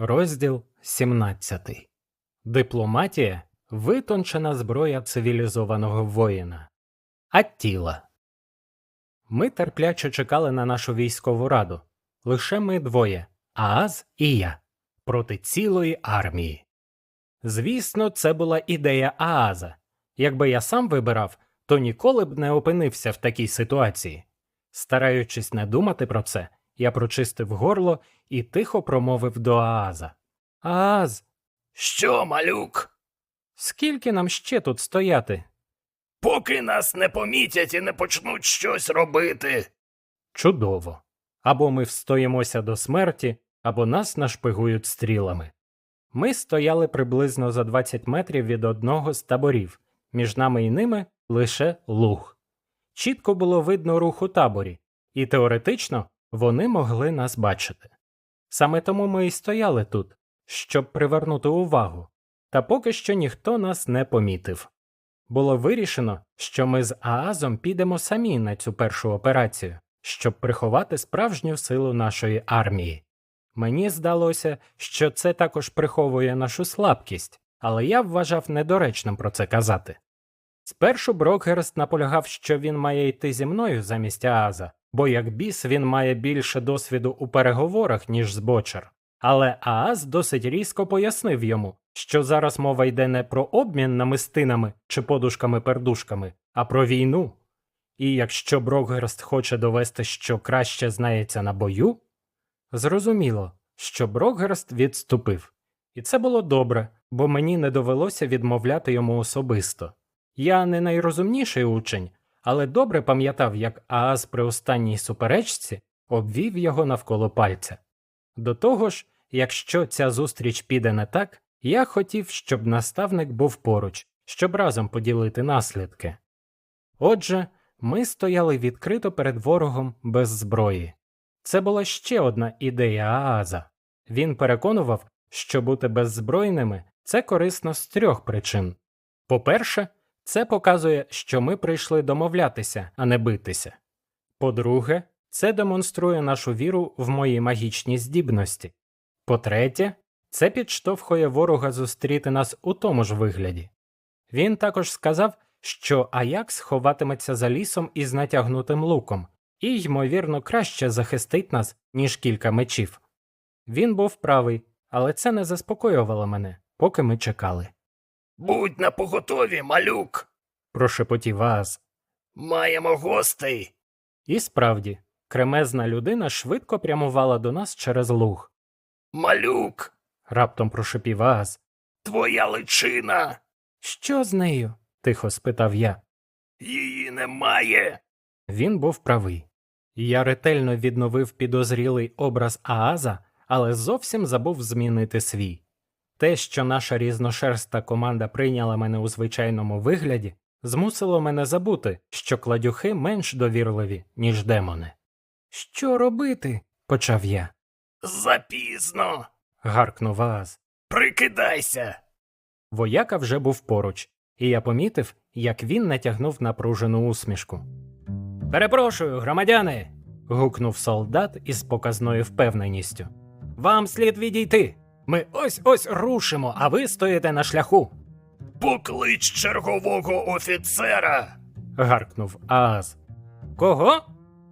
Розділ 17. Дипломатія витончена зброя цивілізованого воїна. Аттіла. Ми терпляче чекали на нашу військову раду. Лише ми двоє Ааз і я проти цілої армії. Звісно, це була ідея Ааза. Якби я сам вибирав, то ніколи б не опинився в такій ситуації. Стараючись не думати про це, я прочистив горло і тихо промовив до Ааза. Ааз, Що, малюк? скільки нам ще тут стояти? Поки нас не помітять і не почнуть щось робити. Чудово. Або ми встоїмося до смерті, або нас нашпигують стрілами. Ми стояли приблизно за 20 метрів від одного з таборів, між нами і ними лише луг. Чітко було видно рух у таборі, і теоретично вони могли нас бачити. Саме тому ми і стояли тут, щоб привернути увагу, та поки що ніхто нас не помітив. Було вирішено, що ми з Аазом підемо самі на цю першу операцію, щоб приховати справжню силу нашої армії. Мені здалося, що це також приховує нашу слабкість, але я вважав недоречним про це казати. Спершу Брокгерст наполягав, що він має йти зі мною замість Ааза, бо як біс він має більше досвіду у переговорах, ніж збочер. Але Ааз досить різко пояснив йому, що зараз мова йде не про обмін намистинами чи подушками-пердушками, а про війну. І якщо Брокгерст хоче довести, що краще знається на бою, зрозуміло, що Брокгерст відступив. І це було добре, бо мені не довелося відмовляти йому особисто. Я не найрозумніший учень, але добре пам'ятав, як Ааз при останній суперечці обвів його навколо пальця. До того ж, якщо ця зустріч піде не так, я хотів, щоб наставник був поруч, щоб разом поділити наслідки. Отже, ми стояли відкрито перед ворогом без зброї. Це була ще одна ідея Ааза. Він переконував, що бути беззбройними це корисно з трьох причин. По-перше, це показує, що ми прийшли домовлятися, а не битися. По-друге, це демонструє нашу віру в мої магічні здібності. По-третє, це підштовхує ворога зустріти нас у тому ж вигляді. Він також сказав, що Аякс ховатиметься за лісом із натягнутим луком і, ймовірно, краще захистить нас, ніж кілька мечів. Він був правий, але це не заспокоювало мене, поки ми чекали. Будь на поготові, малюк. Прошепотів Ааз. Маємо гостей. І справді, кремезна людина швидко прямувала до нас через луг. Малюк, Раптом прошепів Ааз. твоя личина. Що з нею? тихо спитав я. Її немає. Він був правий. Я ретельно відновив підозрілий образ Ааза, але зовсім забув змінити свій. Те, що наша різношерста команда прийняла мене у звичайному вигляді, змусило мене забути, що кладюхи менш довірливі, ніж демони. Що робити? почав я. Запізно. гаркнув Ааз. Прикидайся. Вояка вже був поруч, і я помітив, як він натягнув напружену усмішку. Перепрошую, громадяни. гукнув солдат із показною впевненістю. Вам слід відійти. Ми ось ось рушимо, а ви стоїте на шляху. Поклич чергового офіцера. гаркнув Ааз. Кого?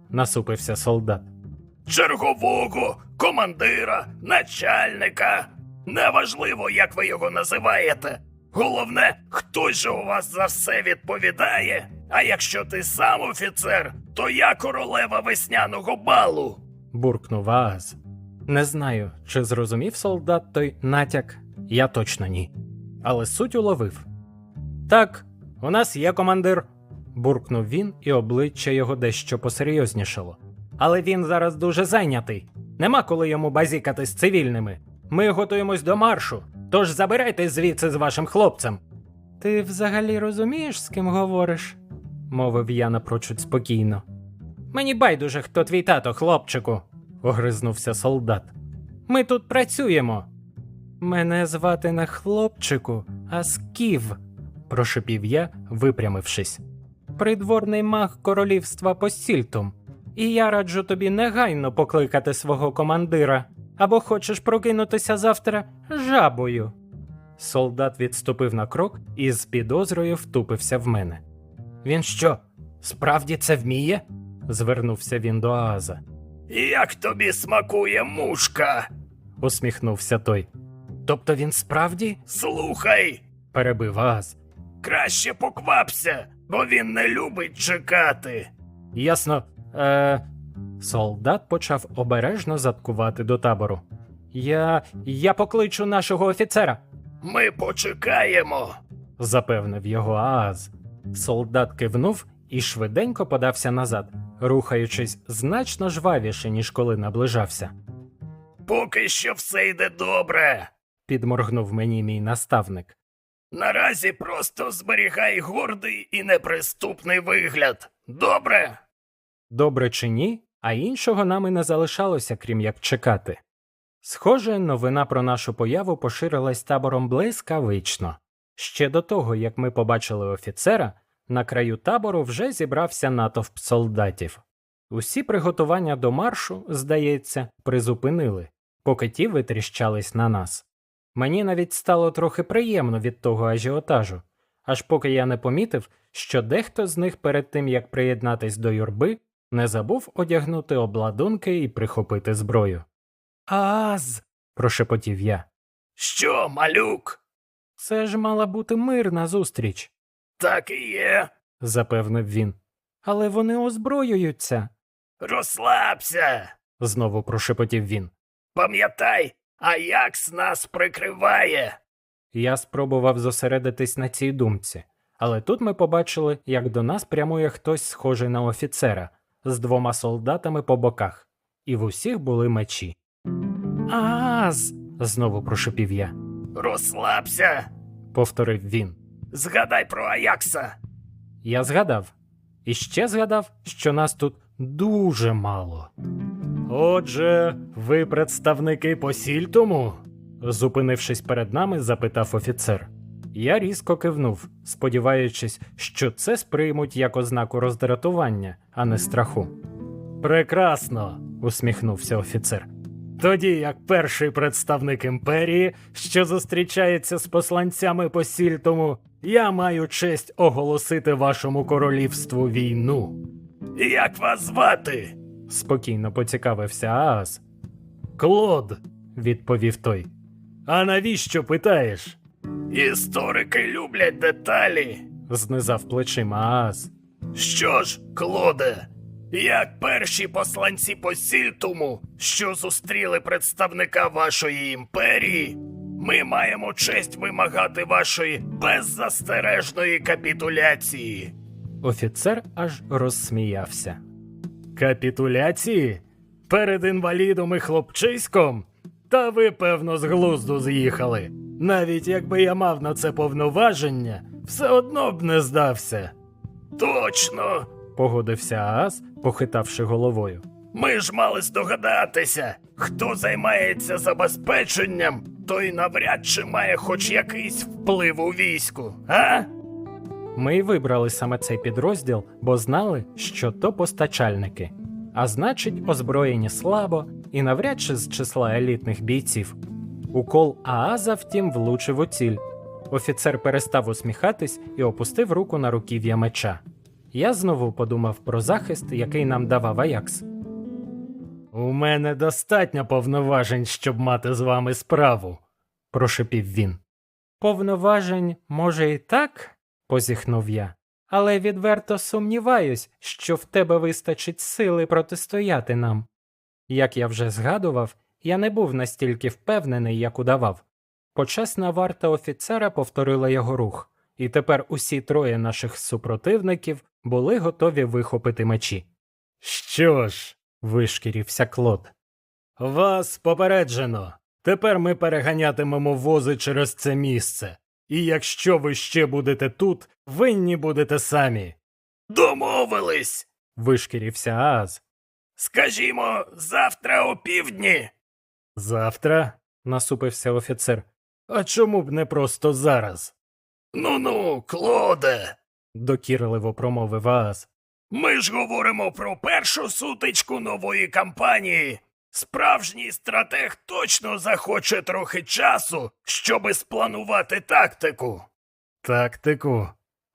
насупився солдат. Чергового, командира, начальника. Неважливо, як ви його називаєте. Головне, хтось же у вас за все відповідає. А якщо ти сам офіцер, то я королева весняного балу. буркнув Ааз. Не знаю, чи зрозумів солдат той натяк, я точно ні. Але суть уловив. Так, у нас є командир, буркнув він, і обличчя його дещо посерйознішало. Але він зараз дуже зайнятий. Нема коли йому базікати з цивільними. Ми готуємось до маршу, тож забирайте звідси з вашим хлопцем. Ти взагалі розумієш, з ким говориш? мовив я напрочуд спокійно. Мені байдуже, хто твій тато, хлопчику, огризнувся солдат. Ми тут працюємо. Мене звати не хлопчику, а скіф, прошепів я, випрямившись. Придворний маг королівства Постільтум, і я раджу тобі негайно покликати свого командира. Або хочеш прокинутися завтра жабою. Солдат відступив на крок і з підозрою втупився в мене. Він що, справді це вміє? звернувся він до Ааза. Як тобі смакує мушка? Усміхнувся той. Тобто він справді? Слухай, перебив Ааз. краще поквапся, бо він не любить чекати. Ясно. Е... Солдат почав обережно заткувати до табору. Я. я покличу нашого офіцера, Ми почекаємо. запевнив його Ааз. Солдат кивнув і швиденько подався назад, рухаючись значно жвавіше, ніж коли наближався. Поки що все йде добре. Підморгнув мені мій наставник. Наразі просто зберігай гордий і неприступний вигляд. Добре? Добре чи ні, а іншого нам і не залишалося, крім як чекати. Схоже, новина про нашу появу поширилась табором блискавично. Ще до того, як ми побачили офіцера, на краю табору вже зібрався натовп солдатів. Усі приготування до маршу, здається, призупинили, поки ті витріщались на нас. Мені навіть стало трохи приємно від того ажіотажу, аж поки я не помітив, що дехто з них перед тим як приєднатись до юрби, не забув одягнути обладунки і прихопити зброю. Аз. прошепотів я. Що, малюк? Це ж мала бути мирна зустріч, Так і є. запевнив він. Але вони озброюються, Розслабся. знову прошепотів він. Пам'ятай, Аякс нас прикриває. Я спробував зосередитись на цій думці, але тут ми побачили, як до нас прямує хтось схожий на офіцера з двома солдатами по боках, і в усіх були мечі. Аз. знову прошепів я, Розслабся. повторив він. Згадай про Аякса. Я згадав. І ще згадав, що нас тут дуже мало. Отже, ви представники посільтому? зупинившись перед нами, запитав офіцер. Я різко кивнув, сподіваючись, що це сприймуть як ознаку роздратування, а не страху. Прекрасно, усміхнувся офіцер. Тоді як перший представник імперії, що зустрічається з посланцями посільтому, я маю честь оголосити вашому королівству війну. Як вас звати? спокійно поцікавився Ааз. Клод, відповів той. А навіщо питаєш? Історики люблять деталі. знизав плечима Ааз. Що ж, Клоде, як перші посланці посільтуму, що зустріли представника вашої імперії, ми маємо честь вимагати вашої беззастережної капітуляції. Офіцер аж розсміявся. Капітуляції? Перед інвалідом і хлопчиськом? Та ви, певно, з глузду з'їхали. Навіть якби я мав на це повноваження, все одно б не здався, Точно, погодився Ааз, похитавши головою. ми ж мали здогадатися, хто займається забезпеченням, той навряд чи має хоч якийсь вплив у війську, а? Ми й вибрали саме цей підрозділ, бо знали, що то постачальники, а значить, озброєні слабо і навряд чи з числа елітних бійців. Укол Ааза, втім, влучив у ціль. Офіцер перестав усміхатись і опустив руку на руків'я меча. Я знову подумав про захист, який нам давав Аякс. У мене достатньо повноважень, щоб мати з вами справу, прошепів він. Повноважень, може, і так? позіхнув я. Але відверто сумніваюсь, що в тебе вистачить сили протистояти нам. Як я вже згадував, я не був настільки впевнений, як удавав. Почесна варта офіцера повторила його рух, і тепер усі троє наших супротивників були готові вихопити мечі. Що ж, вишкірився Клод. Вас попереджено. Тепер ми переганятимемо вози через це місце. І якщо ви ще будете тут, винні будете самі. Домовились. Вишкірився Ааз. Скажімо, завтра о півдні. Завтра, насупився офіцер. А чому б не просто зараз? Ну ну, Клоде. докірливо промовив Ааз. Ми ж говоримо про першу сутичку нової кампанії. Справжній стратег точно захоче трохи часу, щоби спланувати тактику. Тактику.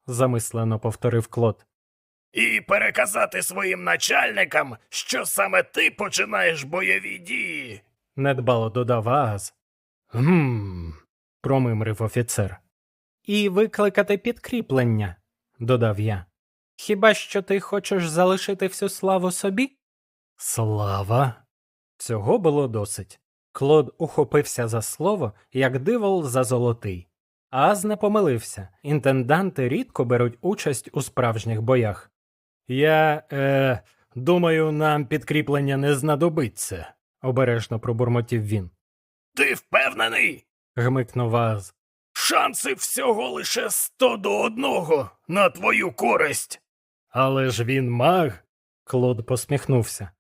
замислено повторив Клод. І переказати своїм начальникам, що саме ти починаєш бойові дії. недбало додав Ааз. Гм. промимрив офіцер. І викликати підкріплення, додав я. Хіба що ти хочеш залишити всю славу собі? Слава. Цього було досить. Клод ухопився за слово, як дивол за золотий. Ааз не помилився. Інтенданти рідко беруть участь у справжніх боях. Я е, думаю, нам підкріплення не знадобиться, обережно пробурмотів він. Ти впевнений? Гмикнув Ааз. Шанси всього лише сто до одного на твою користь. Але ж він маг. Клод посміхнувся.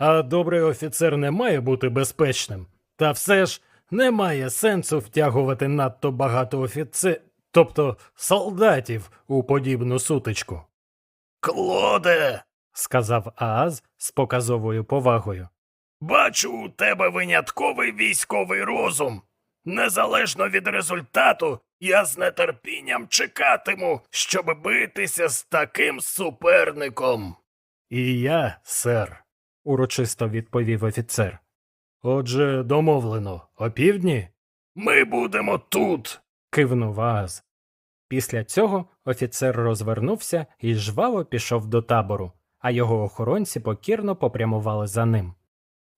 А добрий офіцер не має бути безпечним. Та все ж немає сенсу втягувати надто багато офіцер, тобто солдатів у подібну сутичку, Клоде, сказав Ааз з показовою повагою. бачу у тебе винятковий військовий розум. Незалежно від результату, я з нетерпінням чекатиму, щоб битися з таким суперником. І я, сер, урочисто відповів офіцер. Отже, домовлено, опівдні? Ми будемо тут. кивнув Ааз. Після цього офіцер розвернувся і жваво пішов до табору, а його охоронці покірно попрямували за ним.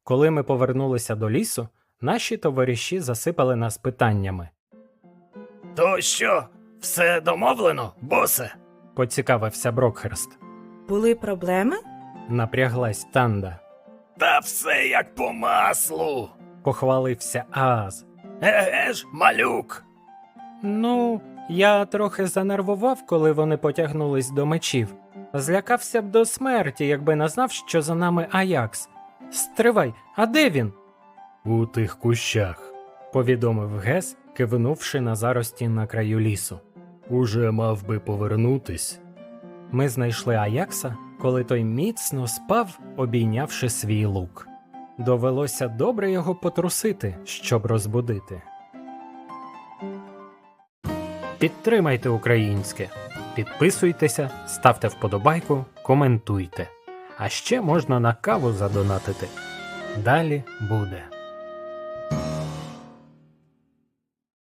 Коли ми повернулися до лісу, наші товариші засипали нас питаннями. То що, все домовлено, босе? Поцікавився Брокхерст. Були проблеми? Напряглась Танда. Та все як по маслу. Похвалився Ааз. Еге ж, малюк. Ну, я трохи занервував, коли вони потягнулись до мечів. Злякався б до смерті, якби не знав, що за нами Аякс. Стривай, а де він? У тих кущах, повідомив Гес, кивнувши на зарості на краю лісу. Уже мав би повернутись. Ми знайшли Аякса, коли той міцно спав, обійнявши свій лук. Довелося добре його потрусити, щоб розбудити. Підтримайте українське. Підписуйтеся, ставте вподобайку, коментуйте. А ще можна на каву задонатити. Далі буде.